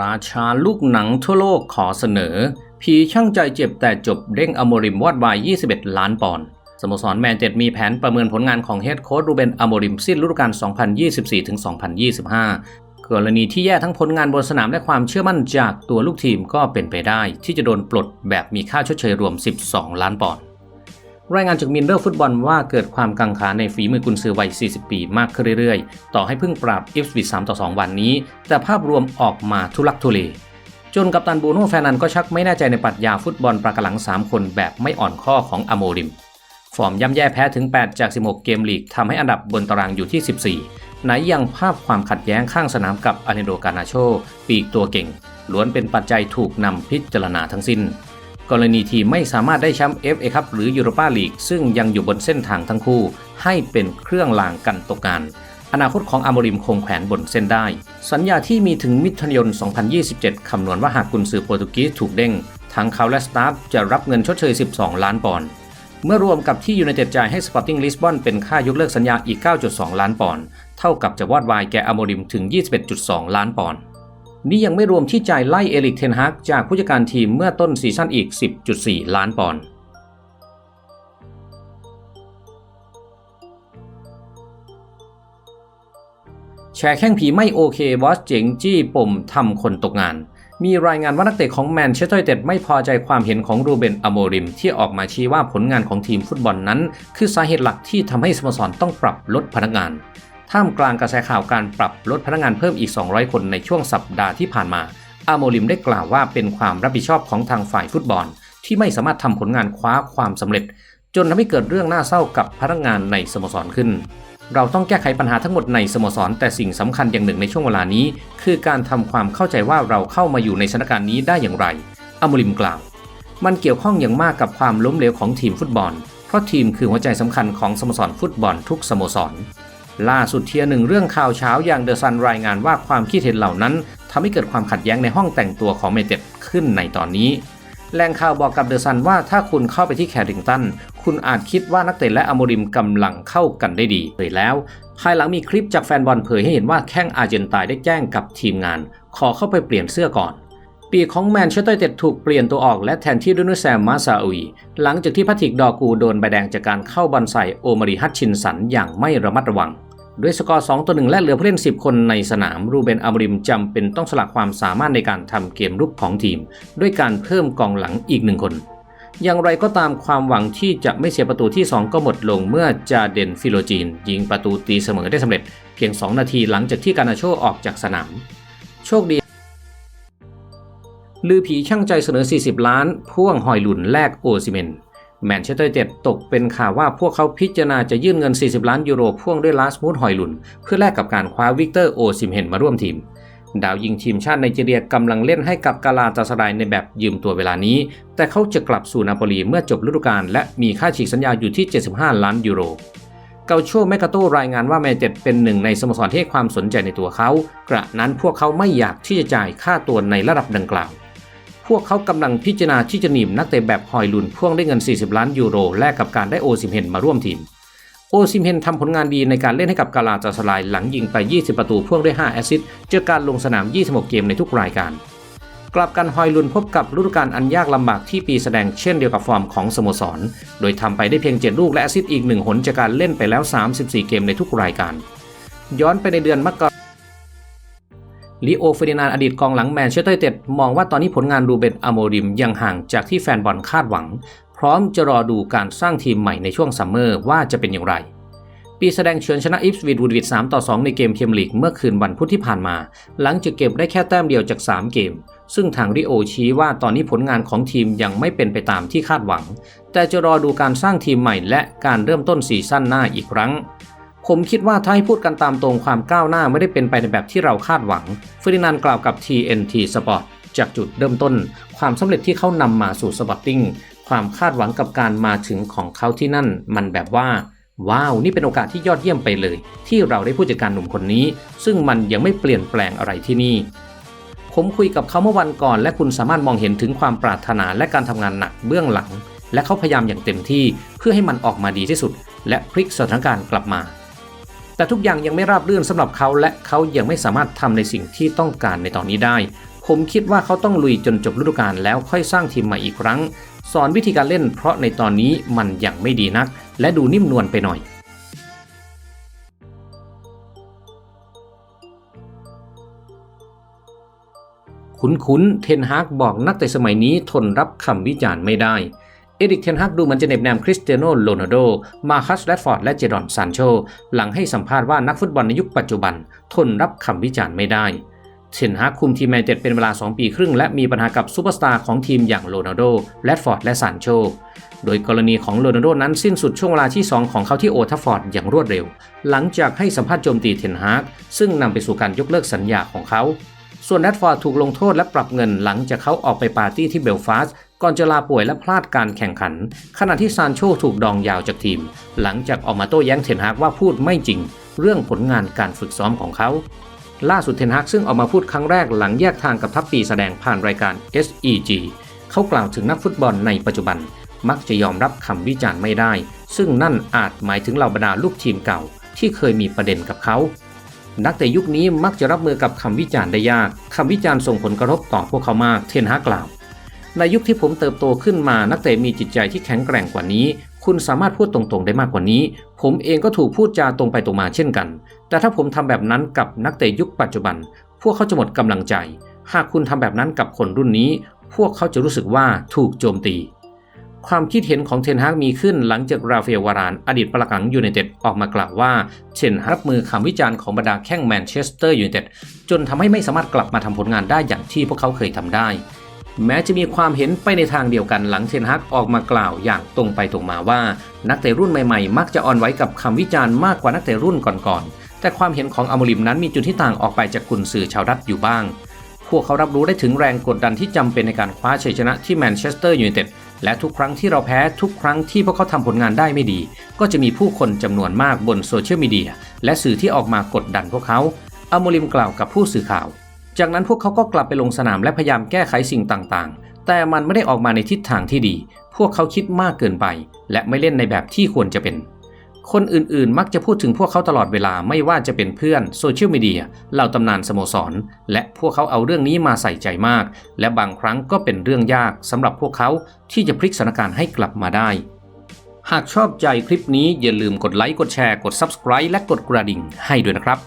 ราชาลูกหนังทั่วโลกขอเสนอ ผีช่างใจเจ็บแต่จบเด้งอโมริมวอดวาย 21 ล้านปอนด์สโมสรแมนเจ็ดมีแผนประเมินผลงานของเฮดโค้ชรูเบนอโมริมสิ้นฤดูกาล 2024-2025 กรณีที่แย่ทั้งผลงานบนสนามและความเชื่อมั่นจากตัวลูกทีมก็เป็นไปได้ ที่จะโดนปลดแบบมีค่าชดเชยรวม 12 ล้านปอนด์ รายงานจากมินเดอร์ฟุตบอลว่าเกิดความกังขาในฝีมือกุนซือวัย 40 ปีมากขึ้นเรื่อยๆ ต่อให้เพิ่งปราบอิฟสวิต3ต่อ 2 วันนี้ แต่ภาพรวมออกมาทุลักทุเล จนกัปตันบูโน่แฟนันก็ชักไม่แน่ใจในปรัชญาฟุตบอลปรากหลัง 3 คนแบบไม่อ่อนข้อของอโมริม ฟอร์มย่ำแย่แพ้ถึง 8 จาก 16 เกมลีกทำให้อันดับบนตารางอยู่ที่ 14 ไหนยังภาพความขัดแย้งข้างสนามกับอาเนโดกานาโชปีกตัวเก่งล้วนเป็นปัจจัยถูกนำพิจารณาทั้งสิ้น กรณีทีมไม่สามารถได้แชมป์ FA คัพหรือยูโรปาลีกซึ่งยังอยู่บนเส้นทางทั้งคู่ ให้เป็นเครื่องลางกันตกงานอนาคตของอาโมริมคงแขวนบนเส้นได้ สัญญาที่มีถึงมิถุนายน 2027 คำนวณว่าหากกุนซือโปรตุเกสถูกเด้ง ทั้งเขาและสตาฟจะรับเงินชดเชย 12 ล้านปอนด์ เมื่อรวมกับที่ยูไนเต็ดจ่ายให้สปอร์ติ้งลิสบอนเป็นค่ายกเลิกสัญญาอีก 9.2 ล้านปอนด์ เท่ากับจะวอดวายแก่อาโมริมถึง 21.2 ล้านปอนด์ นี่ยังไม่รวมที่จ่ายไล่เอลิกเทนฮากจากผู้จัดการทีมเมื่อต้นซีซั่นอีก 10.4 ล้านปอนด์แชร์แข้งผีไม่โอเคบอสเจ๋งจี้ปมทำคนตกงาน มีรายงานว่านักเตะของแมนเชสเตอร์ยูไนเต็ดไม่พอใจความเห็นของรูเบนอโมริม ที่ออกมาชี้ว่าผลงานของทีมฟุตบอลนั้น คือสาเหตุหลักที่ทำให้สโมสรต้องปรับลดพนักงาน ท่ามกลางกระแสข่าวการปรับลดพนักงานเพิ่มอีก 200 คนในช่วงสัปดาห์ที่ผ่านมาอาโมริมได้กล่าวว่าเป็นความรับผิดชอบของทางฝ่ายฟุตบอล ที่ไม่สามารถทำผลงานคว้าความสำเร็จ จนทำให้เกิดเรื่องน่าเศร้ากับพนักงานในสโมสรขึ้น เราต้องแก้ไขปัญหาทั้งหมดในสโมสร แต่สิ่งสำคัญอย่างหนึ่งในช่วงเวลานี้ คือการทำความเข้าใจว่าเราเข้ามาอยู่ในสถานการณ์นี้ได้อย่างไรอาโมริมกล่าว มันเกี่ยวข้องอย่างมากกับความล้มเหลวของทีมฟุตบอล เพราะทีมคือหัวใจสำคัญของสโมสรฟุตบอลทุกสโมสร ล่าสุดเทียหนึ่งเรื่องข่าวเช้าอย่างเดอะซันรายงานว่าความคิดเห็นเหล่านั้นทำให้เกิดความขัดแย้งในห้องแต่งตัวของเมเต็ดขึ้นในตอนนี้แหล่งข่าวบอกกับเดอะซันว่าถ้าคุณเข้าไปที่แคริงตัน คุณอาจคิดว่านักเตะและอมริมกำลังเข้ากันได้ดีเผยแล้ว ภายหลังมีคลิปจากแฟนบอลเผยให้เห็นว่าแข้งอาร์เจนตายได้แจ้งกับทีมงาน ขอเข้าไปเปลี่ยนเสื้อก่อน ปีของแมนเชสเตอร์เต็ดถูกเปลี่ยนตัวออกและแทนที่ด้วยนุแซมมาซาอุยหลังจากที่พัทิกดอกูโดนใบแดงจากการเข้าบอลใส่โอมาริฮัตชินสันอย่างไม่ระมัดระวัง ด้วยสกอร์ 2 ต่อ 1 และเหลือผู้เล่น 10 คนในสนามรูเบนอามริมจำเป็นต้องสละความสามารถในการทำเกมรุกของทีม ด้วยการเพิ่มกองหลังอีกหนึ่งคน อย่างไรก็ตามความหวังที่จะไม่เสียประตูที่ 2 ก็หมดลงเมื่อจาเดนฟิโลจีน ยิงประตูตีเสมอได้สำเร็จเพียง 2 นาทีหลังจากที่การนาโชออกจากสนาม โชคดี ลือผีช่างใจเสนอ 40 ล้าน พ่วงหอยหลุนแลกโอซิเมน แมนเชสเตอร์เต็ดตกเป็นข่าวว่าพวกเขาพิจารณาจะยื่นเงิน 40 ล้านยูโรพ่วงด้วยลาสมูดหอยลุน เพื่อแลกกับการคว้าวิกเตอร์โอซิมเฮนมาร่วมทีม ดาวยิงทีมชาติไนจีเรียกำลังเล่นให้กับกาลาตาสรายในแบบยืมตัวเวลานี้ แต่เขาจะกลับสู่นาโปลีเมื่อจบฤดูกาลและมีค่าฉีกสัญญาอยู่ที่ 75 ล้านยูโรเกาโชแมกาโตรายงานว่าแมนเจ็ดเป็นหนึ่งในสโมสรที่ให้ความสนใจในตัวเขา กระนั้นพวกเขาไม่อยากที่จะจ่ายค่าตัวในระดับดังกล่าว พวกเขากำลังพิจารณาที่จะหนีบนักเตะแบบหอยลุนพ่วงได้เงิน 40 ล้านยูโรแลกกับการได้โอซิมเฮนมาร่วมทีม โอซิมเฮนทำผลงานดีในการเล่นให้กับกาลาตาสลายหลังยิงไป 20 ประตูพ่วงได้ 5 แอสซิสต์เจอการลงสนาม 26 เกมในทุกรายการ กลับกันฮอยลุนพบกับฤดูกาลอันยากลำบากที่ปีแสดงเช่นเดียวกับฟอร์มของสโมสร โดยทำไปได้เพียง 7 ลูกและแอสซิสต์อีก 1 หนจากการเล่นไปแล้ว 34 เกมในทุกรายการ ย้อนไปในเดือนมกรา ลิโอเฟรดินานอดีตกองหลังแมนเชสเตอร์ยูไนเต็ดมองว่าตอนนี้ผลงานรูเบนอโมริมยังห่างจากที่แฟนบอลคาดหวัง พร้อมจะรอดูการสร้างทีมใหม่ในช่วงซัมเมอร์ว่าจะเป็นอย่างไร ปีแสดงเฉือนชนะอิฟสวีดวูดวิด3ต่อ 2 ในเกมเพียมลีกเมื่อคืนวันพุธที่ผ่านมา หลังจากเก็บได้แค่แต้มเดียวจาก 3 เกม ซึ่งทางริโอชี้ว่าตอนนี้ผลงานของทีมยังไม่เป็นไปตามที่คาดหวัง แต่จะรอดูการสร้างทีมใหม่และการเริ่มต้นซีซั่นหน้าอีกครั้ง ผมคิดว่าถ้าให้พูดกันตามตรงความก้าวหน้าไม่ได้เป็นไปในแบบที่เราคาดหวังเฟรดินานกล่าวกับ TNT Sport จากจุดเริ่มต้น ความสำเร็จที่เขานำมาสู่สปอร์ติ้งความคาดหวังกับการมาถึงของเขาที่นั่น มันแบบว่า ว้าว นี่เป็นโอกาสที่ยอดเยี่ยมไปเลย ที่เราได้ผู้จัดการหนุ่มคนนี้ ซึ่งมันยังไม่เปลี่ยนแปลงอะไรที่นี่ ผมคุยกับเขาเมื่อวันก่อน และคุณสามารถมองเห็นถึงความปรารถนาและการทำงานหนักเบื้องหลัง และเขาพยายามอย่างเต็มที่เพื่อให้มันออกมาดีที่สุด และพลิกสถานการณ์กลับมา แต่ทุกอย่างยังไม่ราบรื่นสำหรับเขาและเขายังไม่สามารถทำในสิ่งที่ต้องการในตอนนี้ได้ ผมคิดว่าเขาต้องลุยจนจบฤดูกาลแล้วค่อยสร้างทีมใหม่อีกครั้ง สอนวิธีการเล่นเพราะในตอนนี้มันยังไม่ดีนัก และดูนิ่มนวลไปหน่อยคุ้นๆเทนฮากบอกนักเตะสมัยนี้ทนรับคำวิจารณ์ไม่ได้ เอริกเทนฮากดูเหมือนจะเหน็บแนมคริสเตียโนโรนัลโด มาคัสแรดฟอร์ดและเจดอนซานโช หลังให้สัมภาษณ์ว่านักฟุตบอลในยุคปัจจุบัน ทนรับคำวิจารณ์ไม่ได้เทนฮากคุมทีมแมนเต็ดเป็นเวลา 2 ปีครึ่ง และมีปัญหากับซูเปอร์สตาร์ของทีมอย่างโรนัลโดแรดฟอร์ดและซานโช โดยกรณีของโรนัลโดนั้นสิ้นสุดช่วงเวลาที่ 2 ของเขาที่โอทัฟฟอร์ดอย่างรวดเร็ว หลังจากให้สัมภาษณ์โจมตีเทนฮากซึ่งนำไปสู่การยกเลิกสัญญาของเขาส่วนแรดฟอร์ดถูกลงโทษและปรับเงินหลังจากเขาออกไปปาร์ตี้ที่เบลฟาสต์ ก่อนจะลาป่วยและพลาดการแข่งขัน ขณะที่ซานโชถูกดองยาวจากทีม หลังจากออกมาโต้แย้งเทนฮากว่าพูดไม่จริง เรื่องผลงานการฝึกซ้อมของเขา ล่าสุดเทนฮากซึ่งออกมาพูดครั้งแรกหลังแยกทางกับทัพปีแสดงผ่านรายการ SEG เขากล่าวถึงนักฟุตบอลในปัจจุบัน มักจะยอมรับคำวิจารณ์ไม่ได้ ซึ่งนั่นอาจหมายถึงเหล่าบรรดาลูกทีมเก่า ที่เคยมีประเด็นกับเขานักเตะยุคนี้มักจะรับมือกับคำวิจารณ์ได้ยาก คำวิจารณ์ส่งผลกระทบต่อพวกเขามาก เทนฮากกล่าว ในยุคที่ผมเติบโตขึ้นมานักเตะมีจิตใจที่แข็งแกร่งกว่านี้ คุณสามารถพูดตรงๆได้มากกว่านี้ ผมเองก็ถูกพูดจาตรงไปตรงมาเช่นกัน แต่ถ้าผมทำแบบนั้นกับนักเตะยุคปัจจุบัน พวกเขาจะหมดกำลังใจ หากคุณทำแบบนั้นกับคนรุ่นนี้ พวกเขาจะรู้สึกว่าถูกโจมตี ความคิดเห็นของเทนฮากมีขึ้นหลังจากราฟาเอลวาราน อดีตปลักหลังยูไนเต็ดออกมากล่าวว่าเทนฮากรับมือคำวิจารณ์ของบรรดาแข้งแมนเชสเตอร์ยูไนเต็ดจนทำให้ไม่สามารถกลับมาทำผลงานได้อย่างที่พวกเขาเคยทำได้ แม้จะมีความเห็นไปในทางเดียวกันหลังเทนฮากออกมากล่าวอย่างตรงไปตรงมาว่า นักเตะรุ่นใหม่ๆ มักจะอ่อนไหวกับคำวิจารณ์มากกว่านักเตะรุ่นก่อนๆ แต่ความเห็นของอมริมนั้นมีจุดที่ต่างออกไปจากกุนซือชาวดัตอยู่บ้าง พวกเขารับรู้ได้ถึงแรงกดดันที่จำเป็นในการคว้าชัยชนะที่แมนเชสเตอร์ยูไนเต็ดและทุกครั้งที่เราแพ้ทุกครั้งที่พวกเขาทำผลงานได้ไม่ดี ก็จะมีผู้คนจำนวนมากบนโซเชียลมีเดียและสื่อที่ออกมากดดันพวกเขาอมริมกล่าวกับผู้สื่อข่าว จากนั้นพวกเขาก็กลับไปลงสนามและพยายามแก้ไขสิ่งต่างๆ แต่มันไม่ได้ออกมาในทิศทางที่ดี พวกเขาคิดมากเกินไป และไม่เล่นในแบบที่ควรจะเป็น คนอื่นๆ มักจะพูดถึงพวกเขาตลอดเวลาไม่ว่าจะเป็นเพื่อนโซเชียลมีเดียเหล่าตำนานสโมสร และพวกเขาเอาเรื่องนี้มาใส่ใจมาก และบางครั้งก็เป็นเรื่องยากสำหรับพวกเขาที่จะพลิกสถานการณ์ให้กลับมาได้ หากชอบใจคลิปนี้อย่าลืมกดไลค์กดแชร์กด Subscribe และกดกระดิ่งให้ด้วยนะครับ